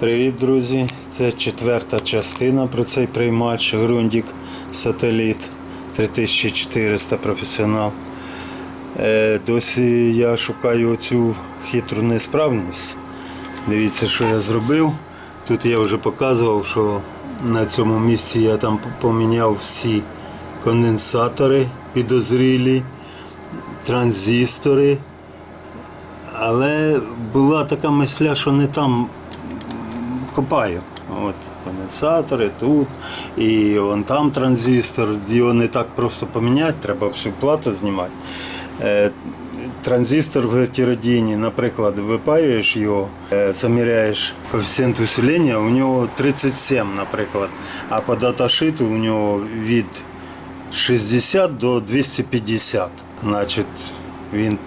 Привіт, друзі! Це четверта частина про цей приймач Грундік Сателіт 3400 професіонал. Е, Досі я шукаю цю хитру несправність. Дивіться, що я зробив. Тут я вже показував, що на цьому місці я там поміняв всі конденсатори підозрілі, транзистори. Але була така мисля, що не там копаю. От конденсатори тут, і вон там транзистор. Його не так просто поміняти, треба всю плату знімати. Е, Транзистор в гетеродіні, наприклад, випаюєш його, е, заміряєш коефіцієнт усилення, у нього 37, наприклад, а по даташиту у нього від 60 до 250. Значить, він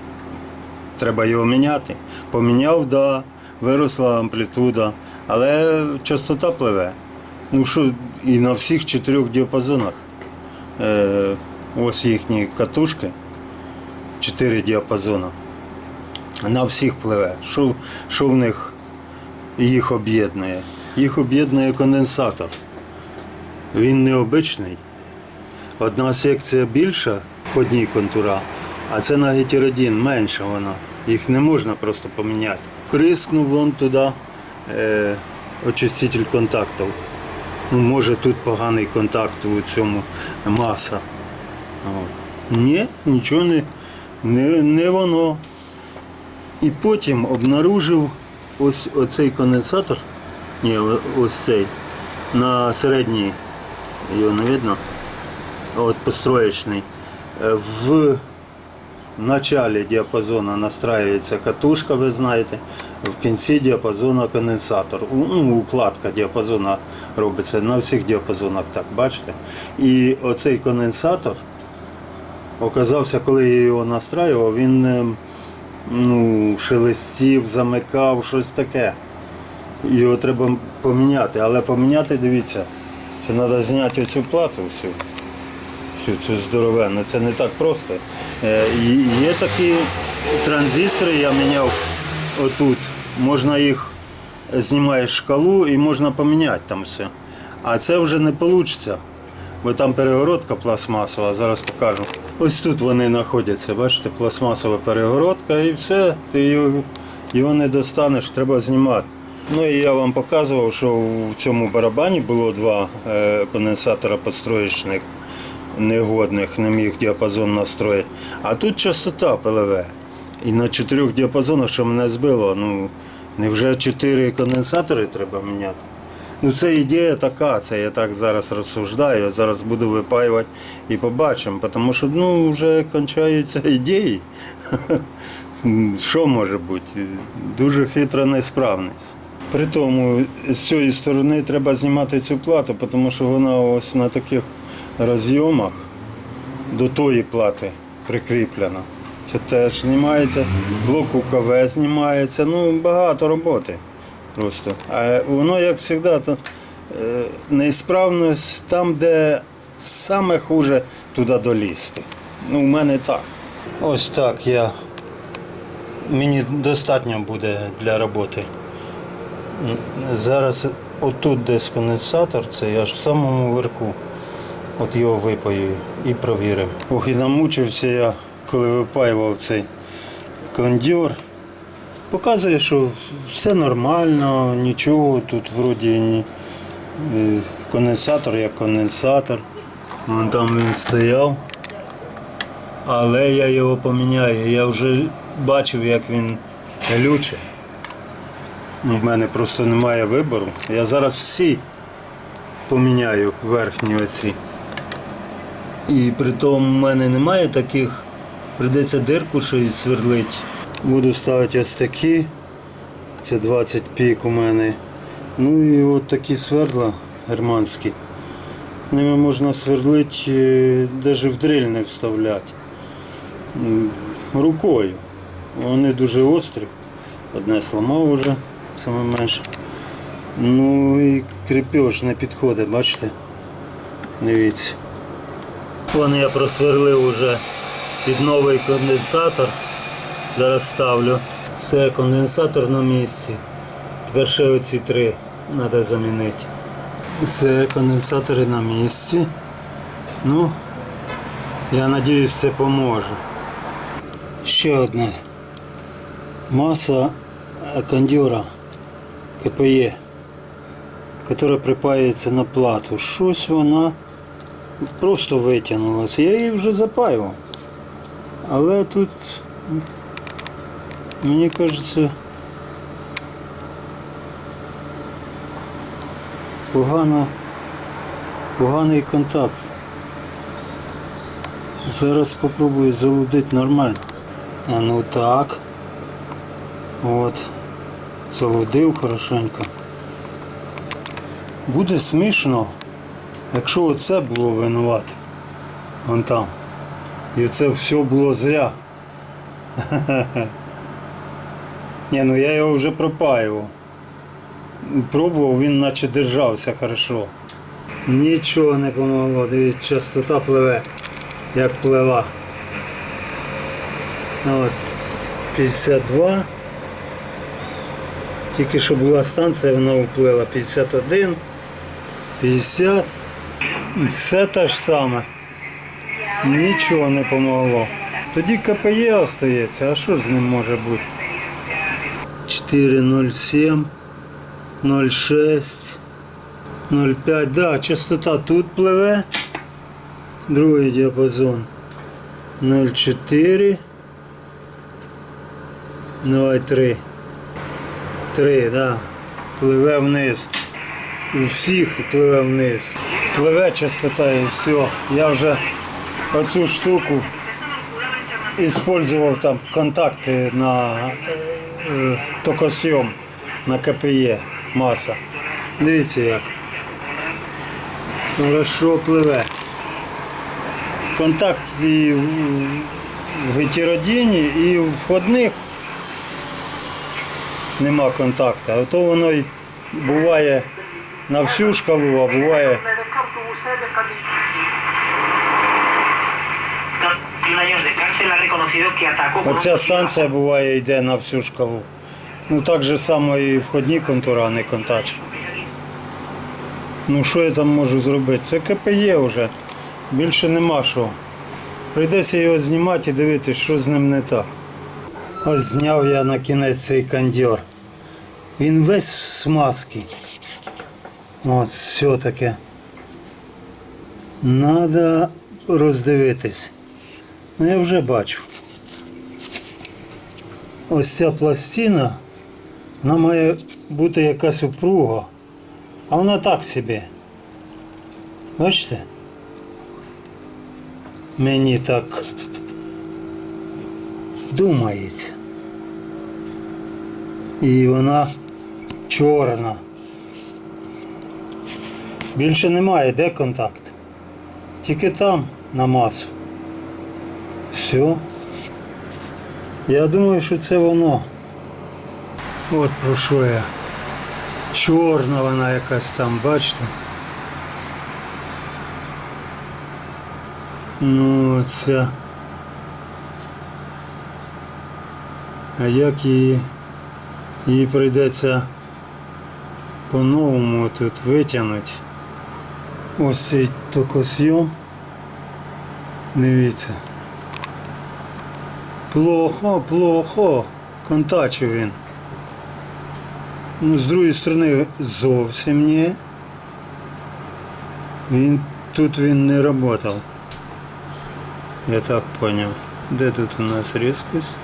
треба його міняти. Поміняв, да, виросла амплітуда, але частота пливе. Ну що, і на всіх чотирьох діапазонах. Е, ось їхні катушки, чотири діапазони. На всіх пливе. Що, що в них їх об'єднує? Їх об'єднує конденсатор. Він необичний. Одна секція більша, входні контура, а це на гетеродін менша вона. Їх не можна просто поміняти. Прискнув вон туди очиститель контактів. Ну, може тут поганий контакт у цьому маса. Ні, нічого не, не, не воно. І потім обнаружив ось оцей конденсатор. Ні, ось цей. На середній, його не видно. От построечний. Е, В началі діапазону настраюється катушка, ви знаєте, в кінці діапазону конденсатор. Ну, укладка діапазону робиться на всіх діапазонах, так, бачите? І оцей конденсатор оказався, коли я його настраював, він е, ну, шелестів, замикав, щось таке. Його треба поміняти, але поміняти, дивіться, це треба зняти оцю плату всю всю цю здоровенну. Це не так просто. Е, Є такі транзистори, я міняв отут. Можна їх знімаєш шкалу і можна поміняти там все. А це вже не вийде. Бо там перегородка пластмасова, зараз покажу. Ось тут вони знаходяться, бачите, пластмасова перегородка і все, ти його, не достанеш, треба знімати. Ну і я вам показував, що в цьому барабані було два е, конденсатора підстроєчних негодних, не міг діапазон настроїти. А тут частота ПЛВ. І на чотирьох діапазонах, що мене збило, ну невже чотири конденсатори треба міняти? Ну це ідея така, це я так зараз розсуждаю, зараз буду випаювати і побачимо, тому що ну, вже кончаються ідеї. Що може бути? Дуже хитра несправність. При тому з цієї сторони треба знімати цю плату, тому що вона ось на таких розйомах до тої плати прикріплена. Це теж знімається, блок УКВ знімається, ну багато роботи просто. А воно, як завжди, то, е, неісправність там, де саме хуже туди долізти. Ну, у мене так. Ось так я. Мені достатньо буде для роботи. Зараз отут десь конденсатор, це аж в самому верху. От його випаю і провірив. Ох, і намучився я, коли випаював цей кондьор. Показує, що все нормально, нічого, тут вроді ні. е, конденсатор як конденсатор. Вон там він стояв. Але я його поміняю. Я вже бачив, як він глюче. У мене просто немає вибору. Я зараз всі поміняю верхні оці. І при тому в мене немає таких, прийдеться дирку ще й сверлить. Буду ставити ось такі. Це 20 пік у мене. Ну і от такі сверла германські. Ними можна сверлити, навіть в дриль не вставляти. Рукою. Вони дуже острі. Одне сломав вже, саме менше. Ну і крепеж не підходить, бачите? Дивіться. Вон я просверлив уже під новий конденсатор. Зараз ставлю. Все, конденсатор на місці. Тепер ще оці три треба замінити. Все, конденсатори на місці. Ну, я сподіваюся, це поможе. Ще одне. Маса кондюра КПЕ, яка припаюється на плату. Щось вона просто витягнулася. Я її вже запаював. Але тут, мені кажеться, погано, поганий контакт. Зараз спробую залудити нормально. А ну так. От. Залудив хорошенько. Буде смішно, якщо оце було винувати. Вон там. І це все було зря. Ні, ну я його вже пропаював. Пробував, він наче держався хорошо. Нічого не помогло, дивіться, частота пливе, як плила. От, 52. Тільки що була станція, вона вплила 51, 50. Все те ж саме. Нічого не помогло. Тоді КПЄ остається, а що з ним може бути? 4,07, 0,6, 0,5. Да, частота тут пливе. Другий діапазон. 0,4. 0,3. Три, да. Пливе вниз. У всіх пливе вниз. Пливе частота і все. Я вже оцю штуку використовував там контакти на е, е токосйом на КПЄ маса. Дивіться як. Хорошо пливе. Контакт і в гетеродіні, і в входних нема контакту. А то воно й буває на всю шкалу, а буває Оця станція буває йде на всю шкалу. Ну так же само і входні контура не контач. Ну що я там можу зробити? Це КПЄ вже. Більше нема що. Прийдеться його знімати і дивитися, що з ним не так. Ось зняв я на кінець цей кондьор. Він весь в смазки. От, все таке. Надо роздивитись. Ну я вже бачу. Ось ця пластина, вона має бути якась упруга, а вона так собі. Бачите? Мені так думається. І вона чорна. Більше немає, де контакт? Тільки там на масу. Все. Я думаю, що це воно. От про що я. Чорна вона якась там, бачите? Ну, ця. А як її, її прийдеться по-новому тут витягнути. Ось цей токосйом. Дивіться. Плохо, плохо. Контачив він. Ну, з другої сторони зовсім ні. Він тут він не працював. Я так поняв. Де тут у нас різкость?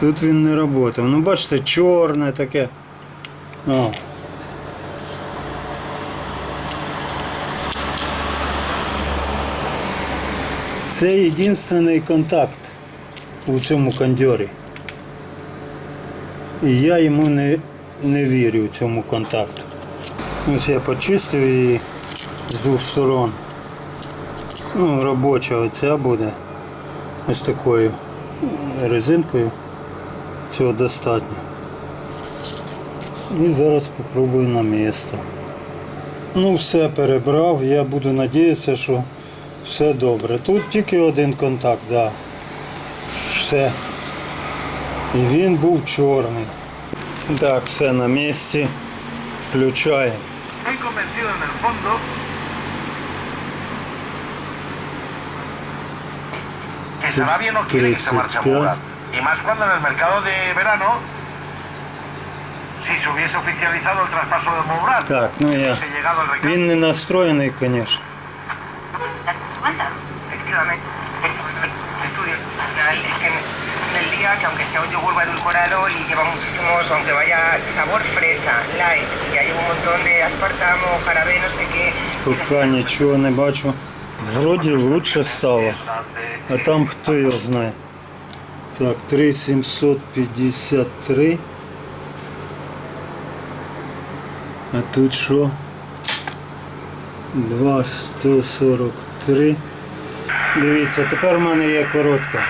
Тут він не працював. Ну бачите, чорне таке. О. Це єдиний контакт у цьому кондьорі. І я йому не, не вірю цьому контакту. Ось я почистив її з двох сторон. Ну, робоча оця буде ось такою резинкою. Цього достатньо. І зараз спробую на місто. Ну, все перебрав, я буду надіятися, що все добре. Тут тільки один контакт, да. Все. І він був чорний. Так, все на місці. Включаємо. A 35. Y más cuando en el mercado de verano, si se hubiese oficializado el traspaso de Murat, Так, ну я. hubiese llegado el recambio. Він не настроєний, звісно. Efectivamente. Estudio. Es que en el día, que aunque sea un yogur va edulcorado y lleva muchísimos, aunque vaya sabor fresa, light, y hay un montón de aspartamo, jarabe, no sé qué, Поки нічого не бачу. Вроді лучше стало. А там хто його знає. Так, 3753. А тут що? 2143. Дивіться, тепер в мене є коротка.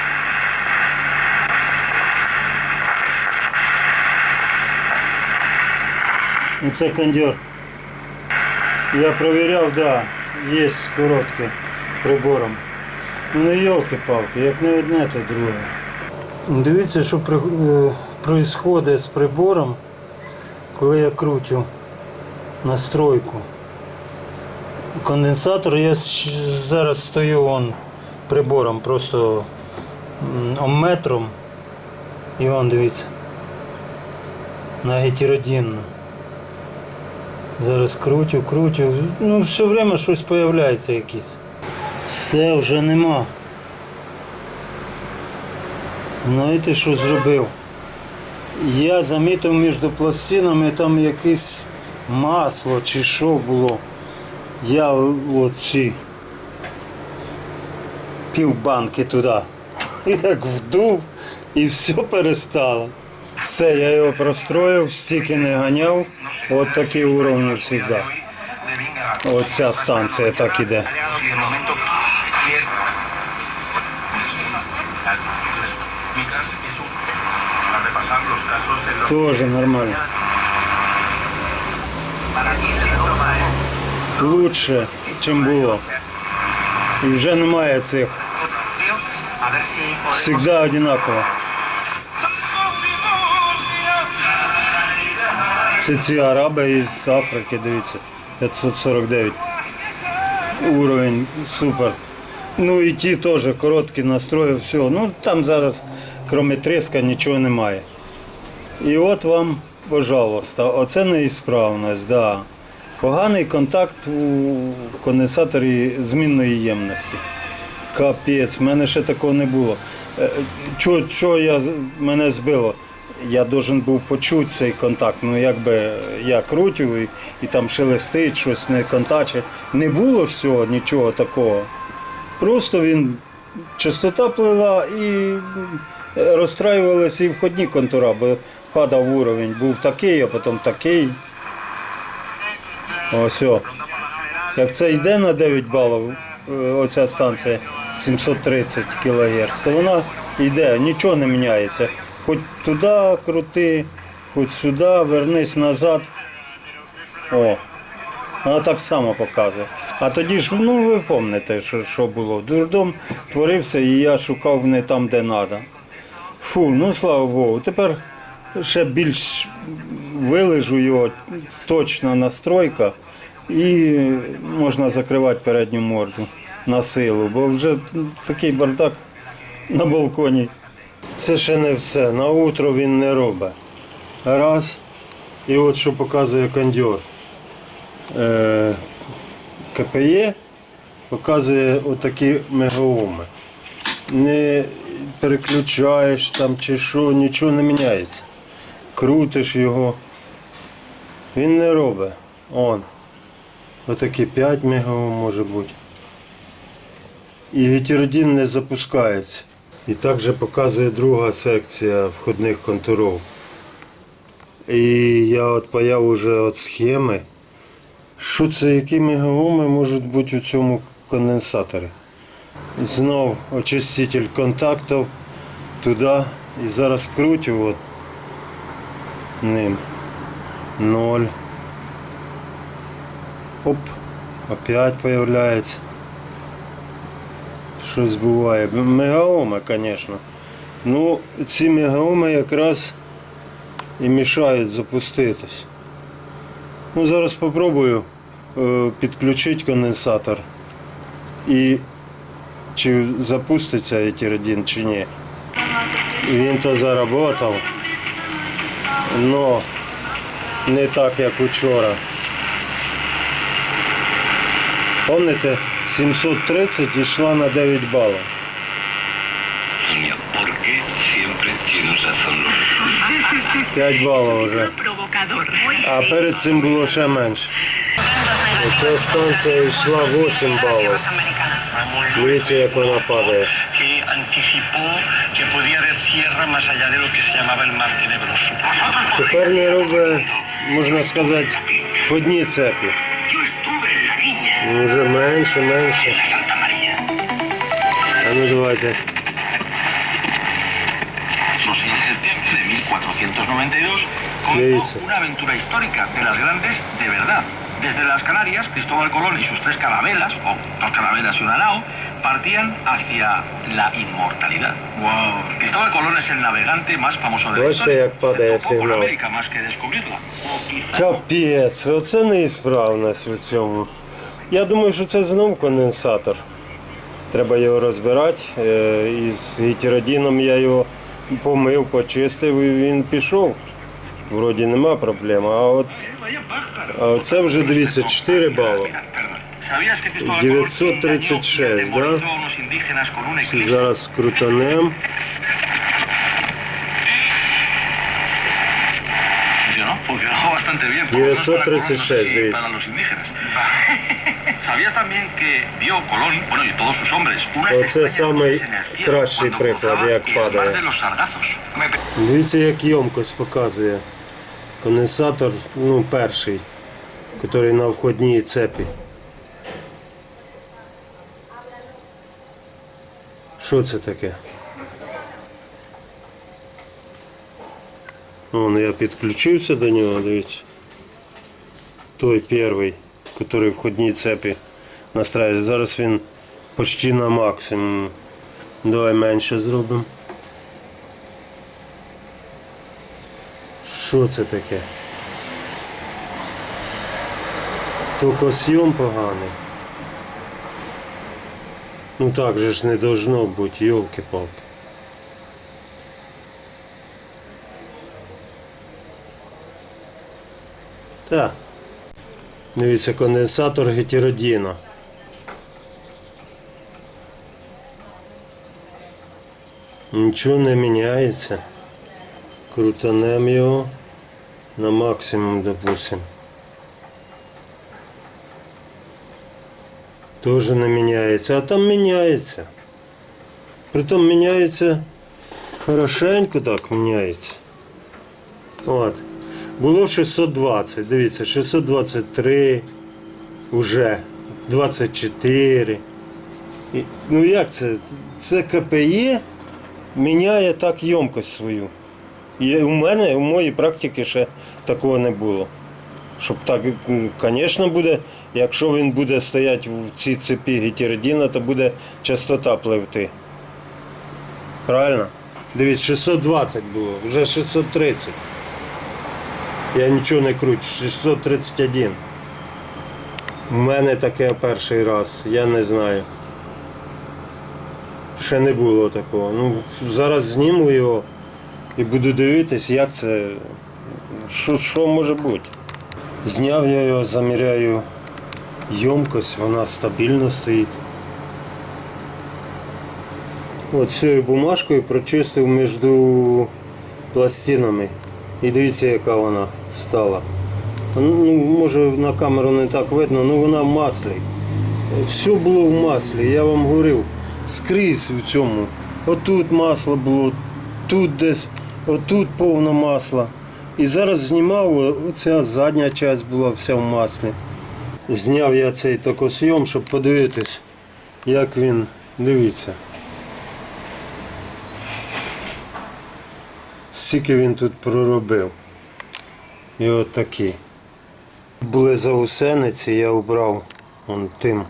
Це кондьор. Я провіряв, да, є коротке прибором. Ну не йолки-палки, як не одне, то друге. Дивіться, що відбувається з прибором, коли я крутю настройку. Конденсатор, я зараз стою он прибором, просто омметром. І вон дивіться. На гетеродинну. Зараз крутю, крутю. Ну, все время щось появляється якесь. Все вже нема. Знаєте, що зробив? Я замітив між пластинами там якесь масло чи що було. Я от ці півбанки туди. Як вдув і все перестало. Все, я його простроїв, стільки не ганяв. От такі уровні завжди. Оця станція так іде. Тоже нормально. para aquí se toma ¿eh? Лучше, ніж було. І вже немає цих. a ver si podemos Всегда одинаково. Це ці араби із Африки, дивіться. 549. Уровень супер. Ну і ті теж короткі настрої, все. Ну там зараз, крім треска, нічого немає. І от вам, пожалуйста, оце неісправність, да. Поганий контакт у конденсаторі змінної ємності. Капець, в мене ще такого не було. Е, що я, мене збило? Я должен був почути цей контакт. Ну якби я крутю і, і там шелестить, щось не контаче. Не було ж цього нічого такого. Просто він частота плила і розстраювалися і входні контура, бо падав уровень. Був такий, а потім такий. Ось. о. Як це йде на 9 балів, е, оця станція 730 кГц, то вона йде, нічого не міняється. Хоч туди крути, хоч сюди, вернись назад. О, вона так само показує. А тоді ж, ну ви пам'ятаєте, що, що було. Дурдом творився і я шукав не там, де треба. Фу, ну слава Богу. Тепер ще більш вилежу його, точна настройка, і можна закривати передню морду на силу, бо вже такий бардак на балконі. Це ще не все. На утро він не робить. Раз. І от що показує кондьор. Е, КПЄ показує отакі мегаоми. Не переключаєш там чи що, нічого не міняється. Крутиш його. Він не робить. Он. Отакі 5 мегаом може бути. І гетеродин не запускається. І також показує друга секція входних контурів. І я от паяв уже от схеми. Що це, які мегаоми можуть бути у цьому конденсаторі? Знов очиститель контактів туди. І зараз крутю от ним. Ноль. Оп, опять появляється. Щось буває. Мегаоми, звісно. Ну, ці мегаоми якраз і мішають запуститись. Ну, зараз спробую е, підключити конденсатор і чи запуститься етеродін чи ні. Він то заработав, але не так, як учора. Пам'ятаєте, 730 йшла на 9 балів. Niño, ¿por qué siempre tienen razón los 5 балів вже. А перед цим було ще менше. Оця станція йшла 8 балів. Дивіться, як вона падає. que anticipó que podía haber tierra más allá de lo que se llamaba el mar tenebroso. Тепер не робить, можна сказати, входні цепі. Yo estuve en la viña Вже менше, менше. Santa María. А ну давайте. Los 6 de septiembre de 1492 ¿Qué comenzó hizo? una aventura histórica de las grandes de verdad. Desde las Canarias, Cristóbal Colón y sus tres carabelas, o dos carabelas y una nao, partían hacia la inmortalidad. Wow. Cristóbal Colón es el navegante más famoso de la Бачите, historia. як падає Se tocó сигнал. América más que descubrirla. O quizá Капець, оце неісправність в цьому. Я думаю, що це знов конденсатор. Треба його розбирати. Е, Із гетеродіном я його помив, почистив і він пішов. Вроді нема проблем. А от а оце вже дивіться 4 бали. Perdón. ¿Sabías que Cristóbal 936, Colón engañó y ¿da? atemorizó a unos indígenas con un eclipse? Зараз крутанем. Funcionó, funcionó bastante bien. por lo menos para Colón, no sé 936, si dice. para los indígenas. ¿Sabías también que dio Colón, bueno, y todos sus hombres, una Оце самий приклад, як падає. Дивіться, як ємкость показує. Конденсатор, ну, перший, який на входній цепі. Що це таке? Вон я підключився до нього, дивіться. Той перший, який в цепі настраюється. Зараз він почти на максимум. Давай менше зробимо. Що це таке? Токосйом поганий. Ну так же ж не должно бути, йолки-палки. Так. Дивіться, конденсатор гетеродіна. Нічого не міняється. Крутанем його на максимум, допустим. Тоже не міняється, а там міняється. Притом міняється хорошенько так міняється. От. Було 620, дивіться, 623 уже 24. І, ну як це? Це КПЄ міняє так ємкость свою. І у мене, у моїй практиці ще такого не було. Щоб так, звісно, буде, якщо він буде стояти в цій цепі гетеродіна, то буде частота пливти. Правильно? Дивіться, 620 було, вже 630. Я нічого не кручу, 631. У мене таке перший раз, я не знаю. Ще не було такого. Ну, зараз зніму його і буду дивитись, як це. Що, що може бути. Зняв я його, заміряю ємкость, вона стабільно стоїть. От цією бумажкою прочистив між пластинами. І дивіться, яка вона стала. Ну, може на камеру не так видно, але вона в маслі. Все було в маслі, я вам говорив, скрізь в цьому. Отут масло було, тут десь, отут повно масла. І зараз знімав, оця задня частина була вся в маслі. Зняв я цей токосйом, щоб подивитись, як він дивіться. Скільки він тут проробив. І от такі. Були заусениці, я обрав вон тим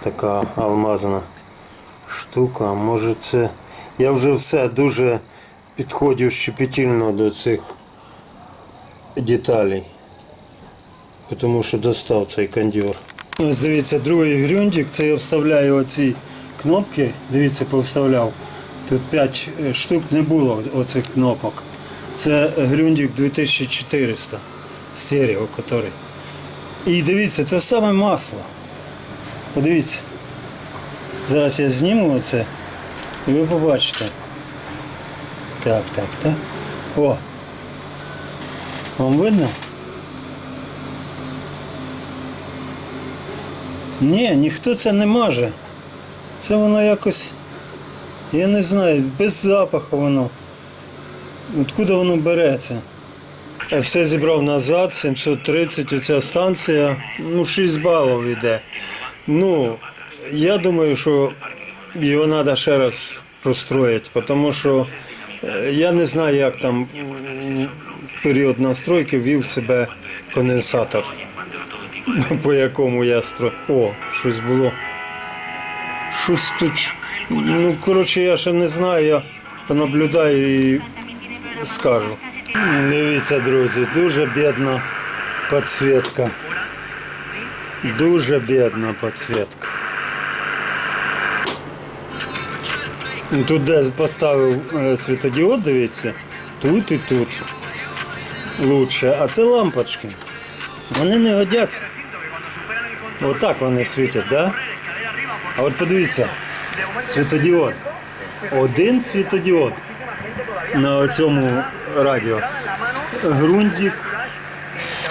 така алмазна штука. Може це. Я вже все дуже підходжу щепетільно до цих деталей. Тому що достав цей кондьор. Ось дивіться, другий грюндик, це я вставляю оці кнопки. Дивіться, повставляв. Тут 5 штук не було оцих кнопок. Це грюндик 2400 стерео, який. І дивіться, те саме масло. Подивіться. Зараз я зніму оце і ви побачите. Так, так, так. О! Вам видно? Ні, ніхто це не маже. Це воно якось, я не знаю, без запаху воно. Откуда воно береться? Я все зібрав назад, 730, оця станція, ну 6 балів йде. Ну, я думаю, що його треба ще раз простроїти, тому що е, я не знаю, як там в період настройки вів себе конденсатор, по якому я строю. О, щось було. Щось тут. Ну, коротше, я ще не знаю, я понаблюдаю і скажу. Дивіться, друзі, дуже бідна підсвітка. Дуже бідна підсвітка. Тут де поставив е, світодіод, дивіться, тут і тут лучше. А це лампочки. Вони не годяться. Отак вони світять, да? А от подивіться, світодіод. Один світодіод на цьому радіо. Грундік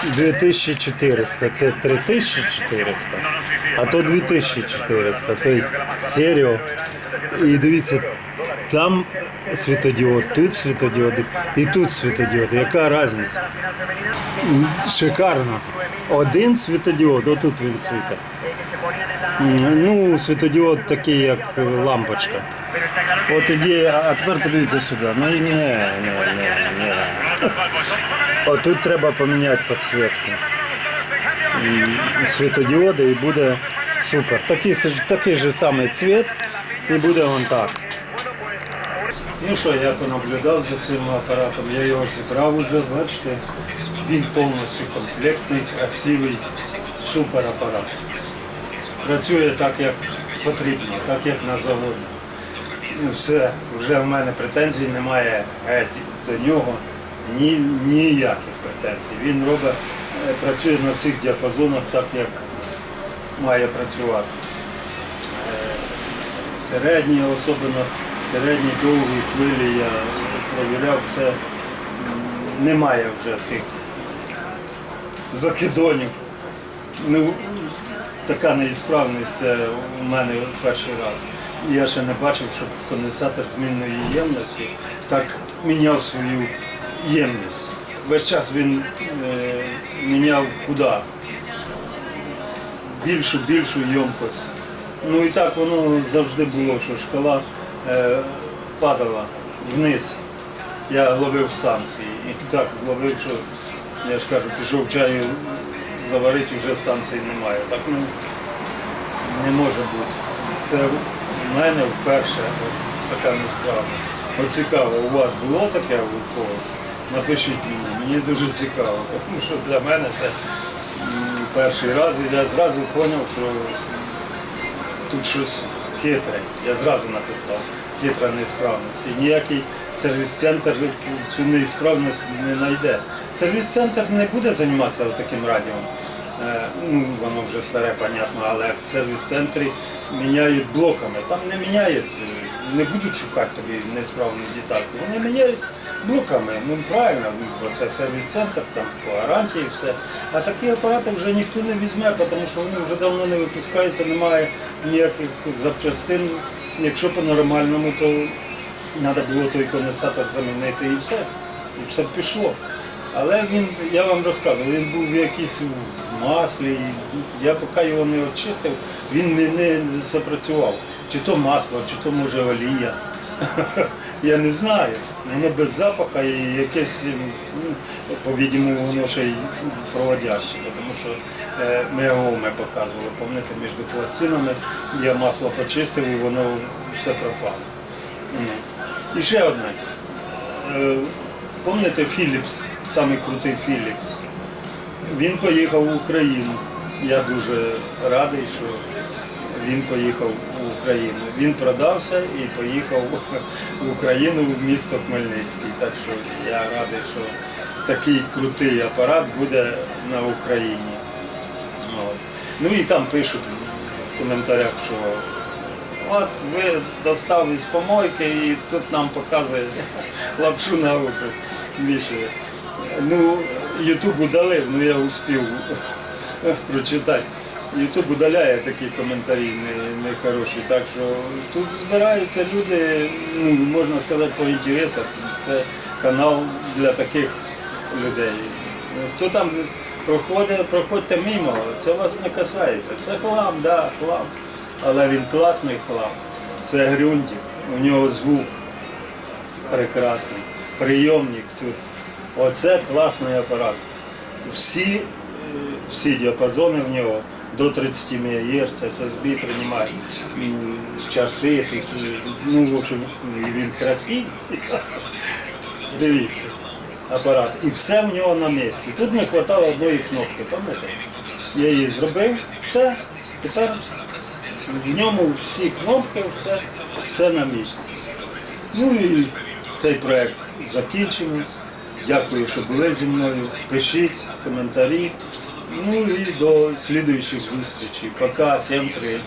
2400, це 3400, а то 2400, той стерео. І дивіться, там світодіод, тут світодіод і тут світодіод. Яка різниця? Шикарно. Один світодіод, отут він світить. Ну, світодіод такий, як лампочка. От ідея, а тепер подивіться сюди. Ну ні, ні, ні, ні. Отут треба поміняти підсвітку. Світодіоди і буде супер. Такий, такий же самий цвіт і буде вон так. Ну що, я понаблюдав за цим апаратом, я його зібрав уже, бачите. Він повністю комплектний, красивий, супер апарат. Працює так, як потрібно, так як на заводі. Ну, все, вже в мене претензій немає геть до нього. Ні, ніяких претензій. Він робить, е, працює на всіх діапазонах так, як має працювати. Е, Середні, особливо середні довгі хвилі я провіряв, це немає вже тих закидонів. Ну, така неісправність це у мене перший раз. Я ще не бачив, щоб конденсатор змінної ємності так міняв свою ємність. Весь час він е, міняв куди? Більшу, більшу ємкость. Ну і так воно завжди було, що шкала падала вниз. Я ловив станції. І так зловив, що я ж кажу, пішов чаю заварити, вже станції немає. Так ну, не може бути. Це в мене вперше така несправа. От цікаво, у вас було таке у когось? Напишіть мені, мені дуже цікаво, тому що для мене це перший раз, і я зразу зрозумів, що тут щось хитре. Я зразу написав. Хитра несправність. І ніякий сервіс-центр цю неісправність не знайде. Сервіс-центр не буде займатися таким радіо. Е, Ну, воно вже старе, понятно, але в сервіс-центрі міняють блоками. Там не міняють, е, не будуть шукати тобі несправну детальку. Вони міняють блоками. Ну правильно, ну, бо це сервіс-центр, там по гарантії все. А такі апарати вже ніхто не візьме, тому що вони вже давно не випускаються, немає ніяких запчастин. Якщо по-нормальному, то треба було той конденсатор замінити і все. І все пішло. Але він, я вам розказував, він був в якійсь в маслі. Я поки його не очистив, він не запрацював. Чи то масло, чи то може олія. Я не знаю. Воно без запаха і якесь, ну, по-відомому, воно ще й проводяще, тому що е, ми його ми показували, пам'ятаєте, між пластинами я масло почистив і воно все пропало. І ще одне. Е, Пам'ятаєте Філіпс, самий крутий Філіпс? Він поїхав в Україну. Я дуже радий, що він поїхав Україну. Він продався і поїхав в Україну в місто Хмельницький. Так що я радий, що такий крутий апарат буде на Україні. Ну і там пишуть в коментарях, що от ви достав із помойки і тут нам показує лапшу на уші вішає. Ну, Ютуб удалив, ну я успів прочитати. Ютуб удаляє такі коментарі не- нехороші. Так що тут збираються люди, ну можна сказати, по інтересах. Це канал для таких людей. Ну, Хто там проходить, проходьте мимо, це вас не касається. Це хлам, да, хлам. Але він класний хлам. Це Грюндік, у нього звук прекрасний. Прийомник тут. Оце класний апарат. Всі, е, всі діапазони в нього до 30 МГц, SSB приймає часи е, Ну, в общем, він красивий. Дивіться, апарат. І все в нього на місці. Тут не вистачало одної кнопки, пам'ятаєте? Я її зробив, все, тепер в ньому всі кнопки, все, все на місці. Ну і цей проект закінчений. Дякую, що були зі мною. Пишіть коментарі. Ну і до слідуючих зустрічей. Пока, всім 3